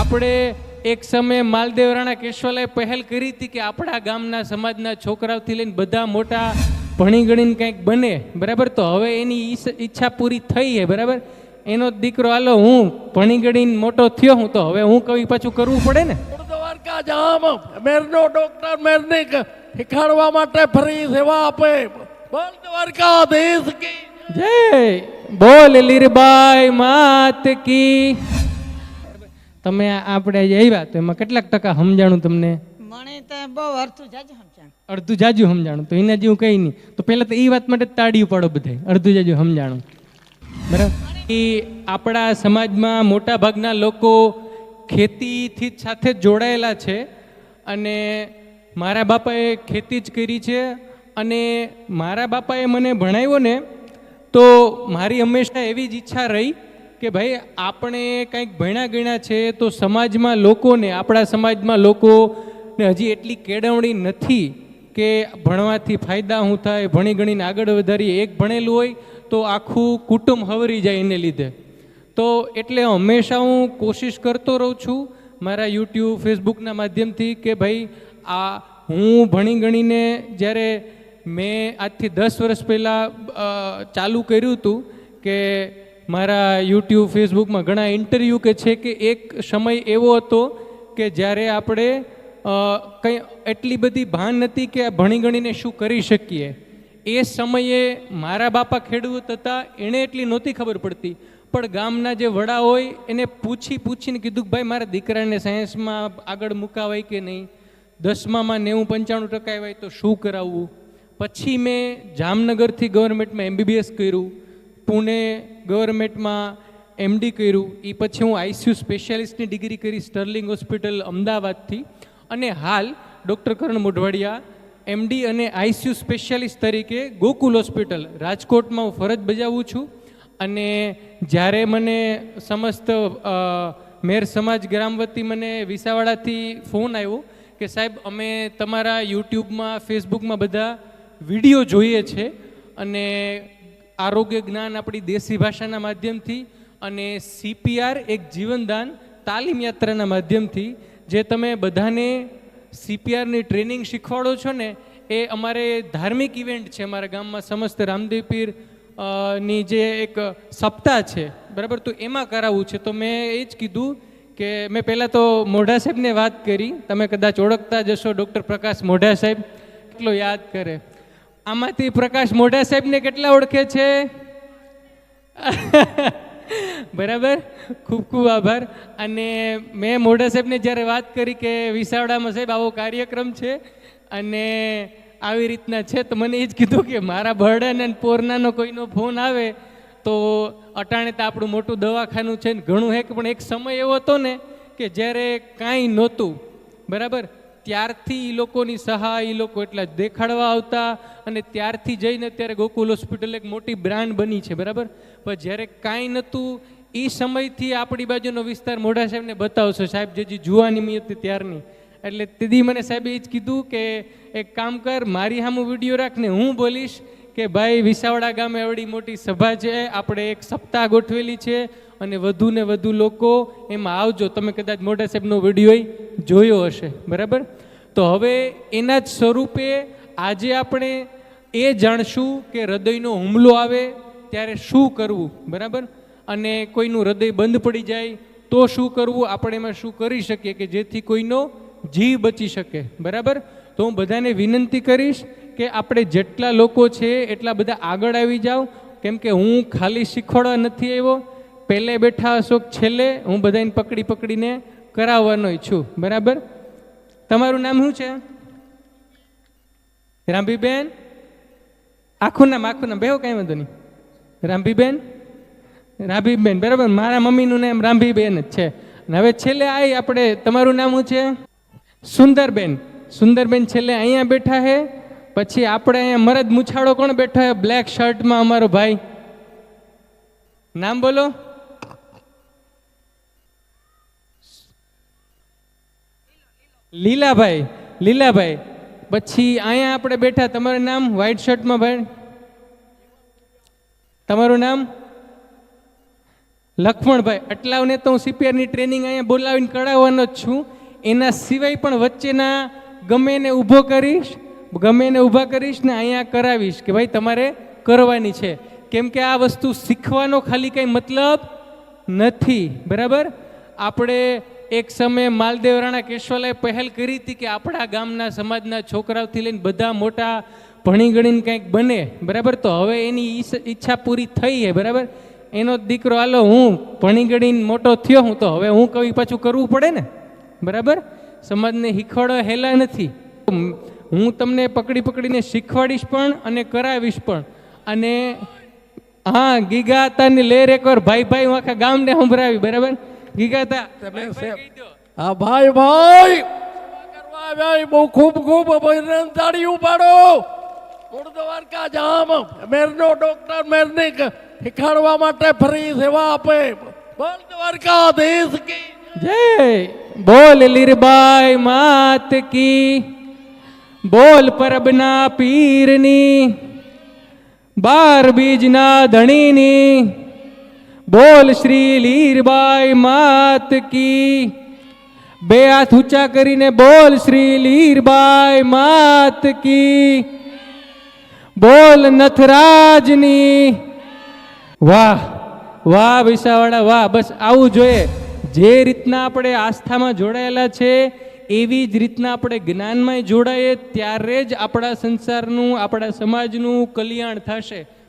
આપણે એક સમયે માલદેવ રાણા કેશવાલાએ પહેલ કરી હતી કે આપણા ગામના સમાજના છોકરાઓથી લઈને બધા મોટા ભણી ગણીને કંઈક બને બરાબર? તો હવે એની ઈચ્છા પૂરી થઈ છે બરાબર? એનો દીકરો હાલો હું ભણી ગણીને મોટો થયો હું તો હવે હું કવિ પાછું કરવું પડે ને? મેરનો ડોક્ટર મેરને ક- માટે ફરી સેવા આપે. બોલ દ્વારકા દેશ કી. જય! બોલ લીરબાઈ માત કી. તમે આપણે જે આવ્યા તો એમાં કેટલાક ટકા સમજાણું તમને? મને તો બહુ અર્થું જાજુ સમજાણ. અડધું જાજુ સમજાણું. તો એના જેવું કંઈ નહીં. તો પહેલાં તો એ વાત માટે તાળી પાડો બધાય. અડધું જાજુ સમજાણું. બરાબર? એ આપણા સમાજમાં મોટા ભાગના લોકો ખેતીથી સાથે જોડાયેલા છે અને મારા બાપાએ ખેતી જ કરી છે અને મારા બાપાએ મને ભણાવ્યો ને તો મારી હંમેશા એવી જ ઈચ્છા રહી કે ભાઈ, આપણે કંઈક ભણ્યા ગણ્યા છે તો સમાજમાં લોકોને, આપણા સમાજમાં લોકોને હજી એટલી કેળવણી નથી કે ભણવાથી ફાયદા શું થાય, ભણી ગણીને આગળ વધારીએ. એક ભણેલું હોય તો આખું કુટુંબ હવરી જાય એને લીધે. તો એટલે હંમેશા હું કોશિશ કરતો રહું છું મારા યુટ્યુબ, ફેસબુકના માધ્યમથી કે ભાઈ, આ હું ભણી ગણીને જ્યારે મેં આજથી દસ વર્ષ પહેલાં ચાલુ કર્યું હતું કે મારા યુટ્યુબ ફેસબુકમાં ઘણા ઇન્ટરવ્યૂ કે છે કે એક સમય એવો હતો કે જ્યારે આપણે કંઈ એટલી બધી ભાન નથી કે ભણી ગણીને શું કરી શકીએ. એ સમયે મારા બાપા ખેડૂત હતા એણે એટલી નહોતી ખબર પડતી. પણ ગામના જે વડા હોય, એને પૂછી પૂછીને કીધું કે ભાઈ, મારા દીકરાને સાયન્સમાં આગળ મુકાવાય કે નહીં? દસમામાં નેવું પંચાણું ટકા આવ્યા તો શું કરાવવું? પછી મેં જામનગરથી ગવર્મેન્ટમાં એમબીબીએસ કર્યું. પુણે ગવર્મેન્ટમાં એમડી કર્યું. એ પછી હું આઈસીયુ સ્પેશિયાલિસ્ટની ડિગ્રી કરી સ્ટર્લિંગ હોસ્પિટલ અમદાવાદથી. અને હાલ ડૉક્ટર કરણ મોઢવાડિયા એમડી અને આઈસીયુ સ્પેશિયાલિસ્ટ તરીકે ગોકુલ હોસ્પિટલ રાજકોટમાં હું ફરજ બજાવું છું. અને જ્યારે મને સમસ્ત મેર સમાજ ગ્રામ વતી મને વિસાવાડાથી ફોન આવ્યો કે સાહેબ, અમે તમારા યુટ્યુબમાં ફેસબુકમાં બધા વીડિયો જોઈએ છે. અને આરોગ્ય જ્ઞાન આપણી દેશી ભાષાના માધ્યમથી અને સીપીઆર એક જીવનદાન તાલીમ યાત્રાના માધ્યમથી જે તમે બધાને સીપીઆરની ટ્રેનિંગ શીખવાડો છો ને, એ અમારે ધાર્મિક ઇવેન્ટ છે અમારા ગામમાં સમસ્ત રામદેવ પીરની જે એક સપ્તાહ છે, બરાબર? તો એમાં કરાવવું છે. તો મેં એ જ કીધું કે મેં પહેલાં તો મોઢા સાહેબને વાત કરી. તમે કદાચ ઓળખતા જશો ડૉક્ટર પ્રકાશ મોઢા સાહેબ. કેટલો યાદ કરે. આમાંથી પ્રકાશ મોઢા સાહેબને કેટલા ઓળખે છે? બરાબર? ખૂબ ખૂબ આભાર. અને મેં મોઢા સાહેબને જ્યારે વાત કરી કે વિસાવડામાં સાહેબ આવો કાર્યક્રમ છે, અને આવી રીતના છે, તો મને એ જ કીધું કે મારા બર્ડન અને પોરનાનો કોઈનો ફોન આવે, તો અટાણે તો આપણું મોટું દવાખાનું છે ને ઘણું હેક પણ એક સમય એવો હતો ને કે જ્યારે કાંઈ નહોતું, બરાબર? ત્યારથી એ લોકોની સહાય એ લોકો એટલા દેખાડવા આવતા અને ત્યારથી જઈને અત્યારે ગોકુલ હોસ્પિટલ એક મોટી બ્રાન્ડ બની છે, બરાબર? પણ જ્યારે કાંઈ નહોતું એ સમયથી આપણી બાજુનો વિસ્તાર મોઢા સાહેબને બતાવશો. સાહેબ, જે જુવાની હતી ત્યારની. એટલે તેદી મને સાહેબે એ જ કીધું કે એક કામ કર, મારી સામું વીડિયો રાખને હું બોલીશ કે ભાઈ, વિસાવડા ગામે આવડી મોટી સભા છે, આપણે એક સપ્તાહ ગોઠવેલી છે અને વધુ ને વધુ લોકો એમાં આવજો. તમે કદાચ મોઢા સાહેબનો વીડિયો જોયો હશે, બરાબર? તો હવે એના જ સ્વરૂપે આજે આપણે એ જાણશું કે હૃદયનો હુમલો આવે ત્યારે શું કરવું, બરાબર? અને કોઈનું હૃદય બંધ પડી જાય તો શું કરવું, આપણે એમાં શું કરી શકીએ કે જેથી કોઈનો જીવ બચી શકે, બરાબર? તો હું બધાને વિનંતી કરીશ કે આપણે જેટલા લોકો છે એટલા બધા આગળ આવી જાઓ. કેમ કે હું ખાલી શીખવાડવા નથી આવ્યો. પહેલે બેઠા અશોક છેલ્લે, હું બધાને પકડી પકડીને કરાવવાનો છું બરાબર? તમારું નામ શું છે? રામભીબેન? આખું નામ આખું નામ. બેહો, કાંઈ વાંધો નહીં. રામભીબેન? રામભીબેન, બરાબર? મારા મમ્મીનું નામ રામભીબેન જ છે. અને હવે છેલ્લે આવી આપણે, તમારું નામ શું છે? સુંદરબેન. સુંદરબેન છેલ્લે અહીંયા બેઠા છે પછી આપણે અહીંયા મરદ મુછાળો કોણ બેઠો છે બ્લેક શર્ટમાં અમારો ભાઈ. નામ બોલો. લીલાભાઈ લીલાભાઈ, પછી અહીંયા આપણે બેઠા, તમારું નામ વ્હાઈટ શર્ટમાં ભાઈ? તમારું નામ? લક્ષ્મણભાઈ અટલાવને તો હું સીપીઆરની ટ્રેનિંગ અહીંયા બોલાવીને કરાવવાનો જ છું. એના સિવાય પણ વચ્ચેના ગમે એને ઊભો કરીશ ગમે એને ઊભા કરીશ ને અહીંયા કરાવીશ કે ભાઈ તમારે કરવાની છે. કેમ કે આ વસ્તુ શીખવાનો ખાલી કંઈ મતલબ નથી, બરાબર? આપણે એક સમયે માલદેવ રાણા કેશવાલાએ પહેલ કરી હતી કે આપણા ગામના સમાજના છોકરાઓથી લઈને બધા મોટા ભણી ગણીને કંઈક બને, બરાબર? તો હવે એની ઈચ્છા પૂરી થઈ છે બરાબર? એનો દીકરો હાલો, હું ભણી ગણીને મોટો થયો હું, તો હવે હું કવિ પાછું કરવું પડે ને, બરાબર? સમાજને શીખવાડો હેલા નથી. હું તમને પકડી પકડીને શીખવાડીશ પણ અને કરાવીશ પણ. અને હા, ગીગાતાની લેર એકવાર ભાઈ ભાઈ હું આખા ગામને સંભળાવી, બરાબર? ગીગાતા તમે ભાઈ સે- કહી દો. હા ભાઈ ભાઈ. કરવા બહુ ખૂબ ખૂબ અભિનંદન. તાળીઓ પાડો મૂળ દ્વારકા જામ. મેરનો ડોક્ટર મેરને ક- માટે ફરી સેવા આપે. બોલ દ્વારકા દેશ કી જય. બોલ લીરબાઈ માત કી. બોલ પરબના પીરની. બાર બીજના ધણીની. બોલ શ્રી લીરબાઈ માત કી. બે હાથ ઊંચા કરીને બોલ શ્રી લીરબાઈ માત કી. બોલ નથરાજની. વાહ વાહ વિસાવાડા, વાહ, બસ આવું જોઈએ. જે રીતના આપણે આસ્થામાં જોડાયેલા છે, એવી જ રીતના આપણે જ્ઞાનમાં જોડાઈએ, ત્યારે જ આપણા સંસારનું, આપણા સમાજનું કલ્યાણ થશે.